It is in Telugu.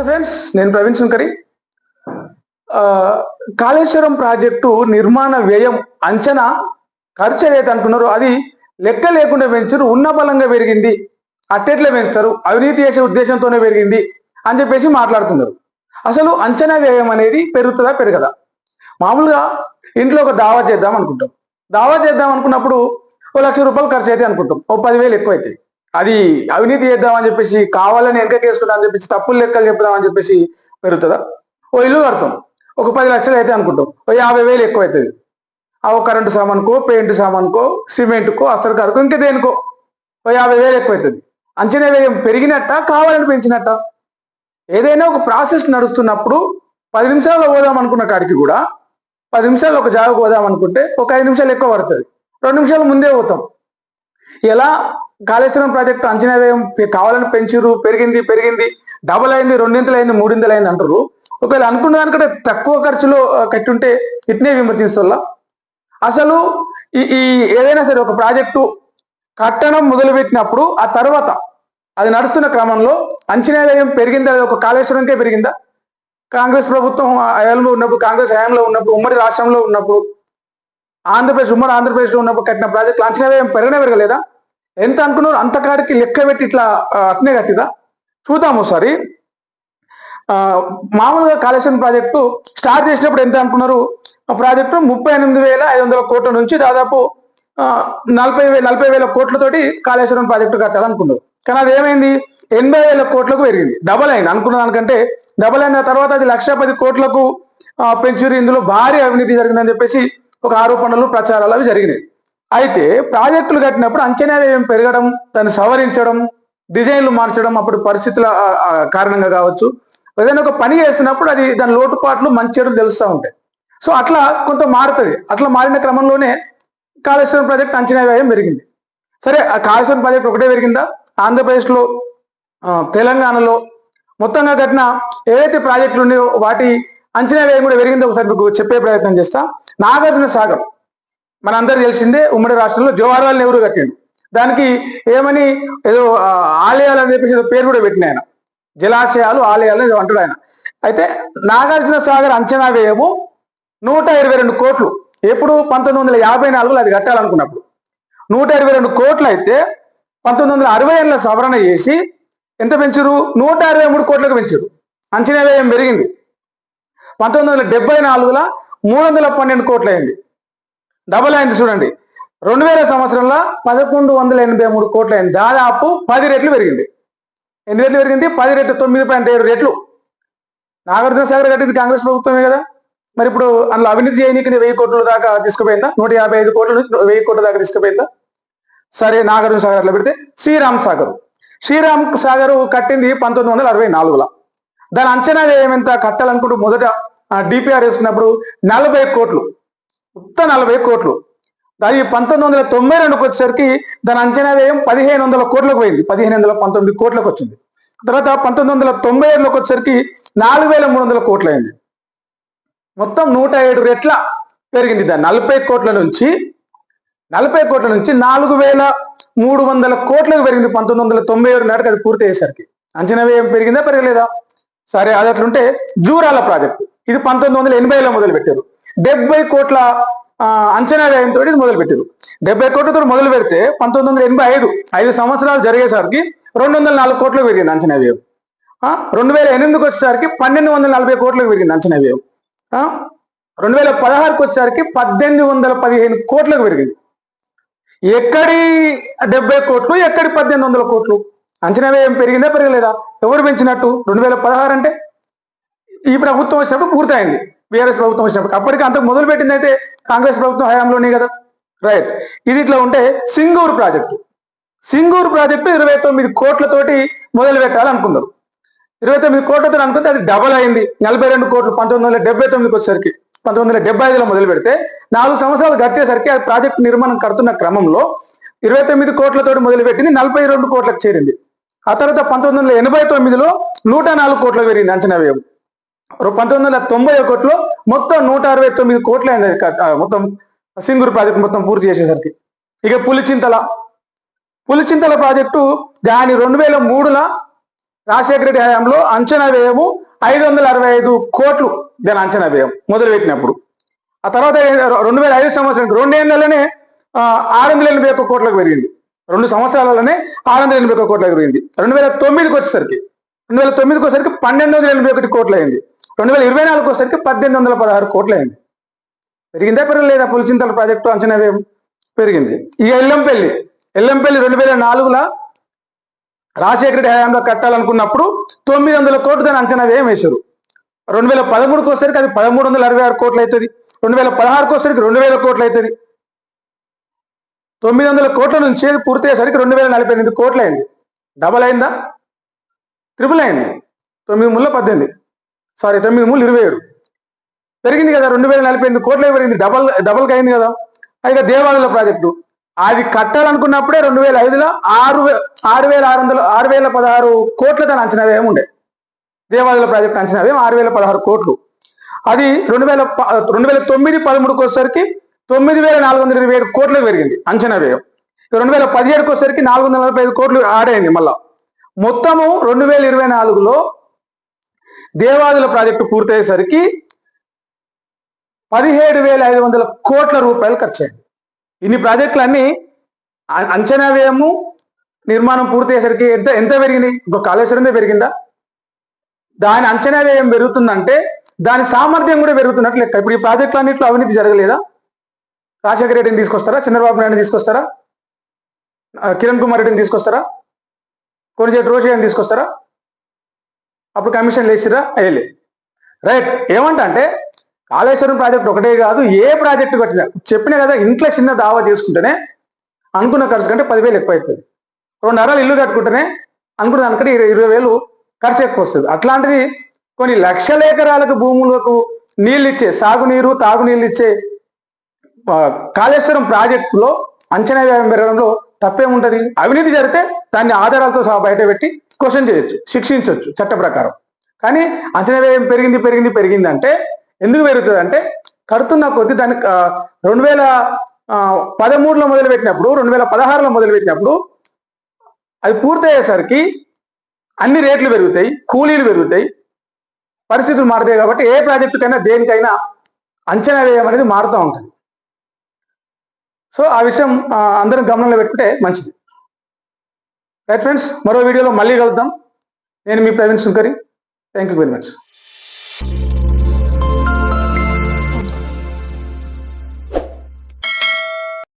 నమస్తే ఫ్రెండ్స్ నేను ప్రవీణ్ శంకరి. కాళేశ్వరం ప్రాజెక్టు నిర్మాణ వ్యయం అంచనా ఖర్చు ఏదైతే అనుకున్నారో అది లెక్క లేకుండా పెంచరు ఉన్న బలంగా పెరిగింది అట్టెట్లే పెంచుతారు అవినీతి చేసే ఉద్దేశంతోనే పెరిగింది అని చెప్పేసి మాట్లాడుతున్నారు. అసలు అంచనా వ్యయం అనేది పెరుగుతుందా పెరగదా? మామూలుగా ఇంట్లో ఒక దావా చేద్దాం అనుకుంటాం. దావా చేద్దాం అనుకున్నప్పుడు ఓ లక్ష రూపాయలు ఖర్చు అయితే అనుకుంటాం. ఓ పదివేలు ఎక్కువ అవుతాయి అది అవినీతి చేద్దామని చెప్పేసి కావాలని వెనకకేసుకుందాం అని చెప్పేసి తప్పులు లెక్కలు చెప్దామని చెప్పేసి పెరుగుతుందా? ఓ ఇల్లు కడతాం. ఒక పది లక్షలు అయితే అనుకుంటాం. ఓ యాభై వేలు ఎక్కువ అవుతుంది ఆ కరెంటు సామాన్కో పెయింట్ సామాన్కో సిమెంట్కో అసలు కరకు ఇంకా దేనికో. ఓ యాభై వేలు ఎక్కువ అవుతుంది అంచనా వ్యయం పెరిగినట్ట కావాలని పెంచినట్ట? ఏదైనా ఒక ప్రాసెస్ నడుస్తున్నప్పుడు పది నిమిషాల్లో పోదాం అనుకున్న కాడికి కూడా పది నిమిషాలు ఒక జాగ పోదాం అనుకుంటే ఒక ఐదు నిమిషాలు ఎక్కువ పడుతుంది. రెండు నిమిషాలు ముందే పోతాం. ఎలా? కాళేశ్వరం ప్రాజెక్టు అంచనా వ్యయం కావాలని పెంచిరు పెరిగింది పెరిగింది డబల్ అయింది రెండింతలు అయింది మూడింతలు అయింది అంటారు ఒకవేళ అనుకున్న దానికంటే తక్కువ ఖర్చులో కట్టుంటే ఇట్నే విమర్శిస్తోళ్ళ అసలు ఈ ఈ ఏదైనా సరే ఒక ప్రాజెక్టు కట్టడం మొదలుపెట్టినప్పుడు ఆ తర్వాత అది నడుస్తున్న క్రమంలో అంచనా వ్యయం పెరిగిందా? ఒక కాళేశ్వరంకే పెరిగిందా? కాంగ్రెస్ ప్రభుత్వం హయాంలో ఉన్నప్పుడు కాంగ్రెస్ హయాంలో ఉన్నప్పుడు ఉమ్మడి రాష్ట్రంలో ఉన్నప్పుడు ఆంధ్రప్రదేశ్ ఉమ్మడి ఆంధ్రప్రదేశ్లో ఉన్నప్పుడు కట్టిన ప్రాజెక్టులు అంచనా వ్యయం పెరగనే పెరగలేదా? ఎంత అనుకున్నారు అంతకాడికి లెక్క పెట్టి ఇట్లా అట్నే కట్టిదా చూద్దాం ఒకసారి. మామూలుగా కాళేశ్వరం ప్రాజెక్టు స్టార్ట్ చేసినప్పుడు ఎంత అనుకున్నారు? ఆ ప్రాజెక్టు ముప్పై ఎనిమిది వేల ఐదు వందల కోట్ల నుంచి దాదాపు నలభై వేల నలభై వేల కోట్లతోటి కాళేశ్వరం ప్రాజెక్టు కట్టాలనుకున్నారు. కానీ అది ఏమైంది? ఎనభై వేల కోట్లకు పెరిగింది. డబల్ అయింది. అనుకున్న దానికంటే డబల్ అయిన తర్వాత అది లక్ష పది కోట్లకు ఆ, పెంచురు ఇందులో భారీ అవినీతి జరిగిందని చెప్పేసి ఒక ఆరోపణలు ప్రచారాలు అవి జరిగినాయి. అయితే ప్రాజెక్టులు కట్టినప్పుడు అంచనా వ్యయం పెరగడం దాన్ని సవరించడం డిజైన్లు మార్చడం అప్పుడు పరిస్థితుల కారణంగా కావచ్చు. ఏదైనా ఒక పని చేస్తున్నప్పుడు అది దాని లోటుపాట్లు మంచి చెడులు తెలుస్తూ ఉంటాయి. సో అట్లా కొంత మారుతుంది. అట్లా మారిన క్రమంలోనే కాళేశ్వరం ప్రాజెక్ట్ అంచనా వ్యయం పెరిగింది. సరే ఆ కాళేశ్వరం ప్రాజెక్ట్ ఒకటే పెరిగిందా? ఆంధ్రప్రదేశ్లో తెలంగాణలో మొత్తంగా కట్టిన ఏదైతే ప్రాజెక్టులు ఉన్నాయో వాటి అంచనా వ్యయం కూడా పెరిగిందో ఒకసారి మీకు చెప్పే ప్రయత్నం చేస్తా. నాగార్జున సాగర్. మనందరూ తెలిసిందే ఉమ్మడి రాష్ట్రంలో జవహర్లాల్ నెహ్రూ కట్టిండు. దానికి ఏమని ఏదో ఆలయాలు అని చెప్పేసి పేరు కూడా పెట్టిన ఆయన. జలాశయాలు ఆలయాలు అంటాడు ఆయన. అయితే నాగార్జున సాగర్ అంచనా వ్యయము నూట ఇరవై రెండు కోట్లు. ఎప్పుడు? పంతొమ్మిది వందల యాభై నాలుగులో అది కట్టాలనుకున్నప్పుడు. నూట ఇరవై రెండు కోట్లు అయితే పంతొమ్మిది వందల అరవై ఏళ్ళ సవరణ చేసి ఎంత పెంచారు నూట అరవై మూడు కోట్లకు పెంచారు అంచనా వ్యయం పెరిగింది. పంతొమ్మిది వందల డెబ్బై నాలుగులో మూడు వందల పన్నెండు కోట్లు అయింది. డబల్ అయింది చూడండి. రెండు వేల సంవత్సరంలో పదకొండు వందల ఎనభై మూడు కోట్లు అయింది. దాదాపు పది రెట్లు పెరిగింది. ఎన్ని రెట్లు పెరిగింది? పది రెట్లు తొమ్మిది పాయింట్ ఏడు రెట్లు. నాగార్జున సాగర్ కట్టింది కాంగ్రెస్ ప్రభుత్వమే కదా. మరి ఇప్పుడు అందులో అవినీతి చేయనీకి వెయ్యి కోట్ల దాకా తీసుకుపోయిందా? నూట యాభై ఐదు కోట్ల నుంచి వెయ్యి కోట్ల దాకా తీసుకుపోయిందా? సరే నాగార్జున సాగర్లో పెడితే శ్రీరామ్ సాగర్. శ్రీరామ్ సాగర్ కట్టింది పంతొమ్మిది వందల అరవై నాలుగులో. దాని అంచనా వ్యయం ఎంత? కట్టాలనుకుంటూ మొదట డిపిఆర్ వేసుకున్నప్పుడు నలభై కోట్లు. మొత్తం నలభై కోట్లు. దాని పంతొమ్మిది వందల తొంభై రెండుకి వచ్చేసరికి దాని అంచనా వ్యయం పదిహేను వందల కోట్లకు పోయింది. పదిహేను వందల పంతొమ్మిది కోట్లకు వచ్చింది. తర్వాత పంతొమ్మిది వందల తొంభై ఏడులోకి వచ్చేసరికి నాలుగు వేల మూడు వందల కోట్లు అయింది మొత్తం నూట ఏడు రెట్ల పెరిగింది. దాన్ని నలభై కోట్ల నుంచి నలభై కోట్ల నుంచి నాలుగు వేల మూడు వందల కోట్లకు పెరిగింది పంతొమ్మిది వందల తొంభై ఏడు నాటికి అది పూర్తి అయ్యేసరికి. అంచనా వ్యయం పెరిగిందా పెరగలేదా? సరే అది అట్లుంటే జూరాల ప్రాజెక్టు. ఇది పంతొమ్మిది వందల ఎనభైలో మొదలు పెట్టారు డెబ్బై కోట్ల అంచనా వ్యయంతో ఇది మొదలు పెట్టారు డెబ్బై కోట్లతో మొదలు పెడితే పంతొమ్మిది వందల ఎనభై ఐదు ఐదు సంవత్సరాలు జరిగేసరికి రెండు వందల నాలుగు కోట్లకు పెరిగింది అంచనా వ్యయం. రెండు వేల ఎనిమిదికి వచ్చేసరికి పన్నెండు వందల నలభై కోట్లకు పెరిగింది అంచనా వ్యయం. ఆ, రెండు వేల పదహారుకి వచ్చేసరికి పద్దెనిమిది వందల పదిహేను కోట్లకు పెరిగింది. ఎక్కడి డెబ్బై కోట్లు ఎక్కడి పద్దెనిమిది వందల కోట్లు? అంచనా వ్యయం పెరిగిందా పెరగలేదా? ఎవరు పెంచినట్టు? రెండు వేల పదహారు అంటే ఈ ప్రభుత్వం వచ్చినప్పుడు పూర్తయింది. బీఆర్ఎస్ ప్రభుత్వం వచ్చినప్పుడు. అప్పటికి అంతకు మొదలు పెట్టింది అయితే కాంగ్రెస్ ప్రభుత్వం హయాంలోనే కదా? రైట్ ఇది ఇట్లా ఉంటే సింగూరు ప్రాజెక్టు. సింగూరు ప్రాజెక్టు ఇరవై తొమ్మిది కోట్లతోటి మొదలు పెట్టాలనుకున్నారు. ఇరవై తొమ్మిది కోట్లతో అనుకుంటే అది డబల్ అయింది. నలభై రెండు కోట్లు పంతొమ్మిది వందల డెబ్బై తొమ్మిదికి వచ్చేసరికి పంతొమ్మిది వందల డెబ్బై ఐదులో మొదలు పెడితే నాలుగు సంవత్సరాలు గడిచేసరికి ఆ ప్రాజెక్టు నిర్మాణం కడుతున్న క్రమంలో ఇరవై తొమ్మిది కోట్లతో మొదలుపెట్టింది నలభై రెండు కోట్లకు చేరింది. ఆ తర్వాత పంతొమ్మిది వందల ఎనభై తొమ్మిదిలో నూట నాలుగు కోట్లకు పెరిగింది అంచనా వ్యయం. పంతొమ్మిది వందల తొంభై ఒకటిలో మొత్తం నూట అరవై తొమ్మిది కోట్లు అయింది మొత్తం సింగూరు ప్రాజెక్ట్ మొత్తం పూర్తి చేసేసరికి. ఇక పులిచింతల. పులిచింతల ప్రాజెక్టు దాని రెండు వేల మూడుల రాజశేఖర రెడ్డి హయాంలో అంచనా వ్యయము ఐదు వందల అరవై ఐదు కోట్లు దాని అంచనా వ్యయం మొదలు పెట్టినప్పుడు ఆ తర్వాత రెండు వేల ఐదు సంవత్సరం రెండేళ్ళలోనే ఆ, ఆరు వందల ఎనభై ఒక్క కోట్లకు పెరిగింది. రెండు సంవత్సరాలలోనే ఆరు వందల ఎనభై ఒక్క కోట్లకు పెరిగింది. రెండు వేల తొమ్మిదికి వచ్చేసరికి రెండు వేల తొమ్మిదికి వచ్చేసరికి పన్నెండు వందల ఎనభై ఒకటి కోట్లు అయింది రెండు వేల ఇరవై నాలుగు వచ్చేసరికి పద్దెనిమిది వందల పదహారు కోట్లయింది. పెరిగిందే పెరిగిందా పెరగలేదా పులిచింతల ప్రాజెక్టు అంచనా పెరిగింది. ఇక ఎల్లంపల్లి ఎల్లంపల్లి రెండు వేల నాలుగులో రాజశేఖర రెడ్డి హయాంలో కట్టాలనుకున్నప్పుడు తొమ్మిది వందల కోట్లు దాని అంచనా వ్యయం వేశారు. రెండు వేల పదమూడుకి వచ్చేసరికి అది పదమూడు వందల అరవై ఆరు కోట్లు అవుతుంది రెండు వేల పదహారుకి వచ్చేసరికి రెండు వేల కోట్లు అవుతుంది తొమ్మిది వందల కోట్ల నుంచి పూర్తి అయ్యేసరికి రెండు వేల నలభై ఎనిమిది కోట్లు అయింది డబల్ అయిందా? ట్రిపుల్ అయింది. తొమ్మిది ముళ్ళ పద్దెనిమిది. సారీ తొమ్మిది మూడు ఇరవై ఏడు. పెరిగింది కదా రెండు వేల నలభై ఎనిమిది కోట్లు పెరిగింది డబల్ డబల్గా అయింది కదా. అయితే దేవాలయ ప్రాజెక్టు. అది కట్టాలనుకున్నప్పుడే రెండు వేల ఐదులో ఆరు ఆరు వేల ఆరు వందల ఆరు వేల పదహారు కోట్ల దాని అంచనా వ్యయం ఉండే. దేవాలయ ప్రాజెక్టు అంచనా వ్యయం ఆరు వేల పదహారు కోట్లు. అది రెండు వేల రెండు వేల తొమ్మిది పదమూడుకి వచ్చేసరికి తొమ్మిది వేల నాలుగు వందల ఇరవై ఏడు కోట్లకు పెరిగింది అంచనా వ్యయం. రెండు వేల పదిహేడుకి వచ్చేసరికి నాలుగు వందల నలభై ఐదు కోట్లు ఆడైంది మళ్ళా. మొత్తము రెండు వేల ఇరవై నాలుగులో దేవాదుల ప్రాజెక్టు పూర్తయ్యేసరికి పదిహేడు వేల ఐదు వందల కోట్ల రూపాయలు ఖర్చు ఇన్ని ప్రాజెక్టులన్నీ అంచనా వ్యయము నిర్మాణం పూర్తయ్యేసరికి ఎంత ఎంత పెరిగింది ఒక కాళేశ్వరందే పెరిగిందా? దాని అంచనా వ్యయం పెరుగుతుందంటే దాని సామర్థ్యం కూడా పెరుగుతున్నట్లు లెక్క. ఇప్పుడు ఈ ప్రాజెక్టులన్నింటిలో అవినీతి జరగలేదా? రాజశేఖర రెడ్డిని తీసుకొస్తారా? చంద్రబాబు నాయుడు తీసుకొస్తారా? కిరణ్ కుమార్ రెడ్డిని తీసుకొస్తారా? కొనిచేటి రోజు గారిని తీసుకొస్తారా? అప్పుడు కమిషన్ వేసిరా అయ్యలే. రైట్ ఏమంట అంటే కాళేశ్వరం ప్రాజెక్ట్ ఒకటే కాదు ఏ ప్రాజెక్టు కట్టినా చెప్పినా కదా ఇంట్లో చిన్న దావా చేసుకుంటేనే అనుకున్న ఖర్చు కంటే పదివేలు ఎక్కువ అవుతుంది రెండు అరలు ఇల్లు కట్టుకుంటేనే అనుకున్న దానికంటే ఇరవై ఇరవై వేలు ఖర్చు ఎక్కువ వస్తుంది. అట్లాంటిది కొన్ని లక్షల ఎకరాలకు భూములకు నీళ్ళు ఇచ్చే సాగునీరు తాగునీళ్ళు ఇచ్చే కాళేశ్వరం ప్రాజెక్టులో అంచనా వ్యయం పెరగడంలో తప్పేముంటుంది? అవినీతి జరిగితే దాన్ని ఆధారాలతో సహా బయట పెట్టి క్వశ్చన్ చేయొచ్చు శిక్షించవచ్చు చట్ట ప్రకారం. కానీ అంచనా వ్యయం పెరిగింది పెరిగింది పెరిగింది అంటే ఎందుకు పెరుగుతుంది అంటే కడుతున్న కొద్ది దానికి రెండు వేల పదమూడులో మొదలు పెట్టినప్పుడు రెండు వేల పదహారులో మొదలు పెట్టినప్పుడు అది పూర్తయ్యేసరికి అన్ని రేట్లు పెరుగుతాయి కూలీలు పెరుగుతాయి పరిస్థితులు మారుతాయి కాబట్టి ఏ ప్రాజెక్టుకైనా దేనికైనా అంచనా వ్యయం అనేది మారుతూ ఉంటుంది. సో ఆ విషయం అందరం గమనంలో పెట్టుకుంటే మంచిది. రైట్ ఫ్రెండ్స్ మరో వీడియోలో మళ్ళీ కలుద్దాం. నేను మీ ప్రవీణ్ సుంకరి. Thank you very much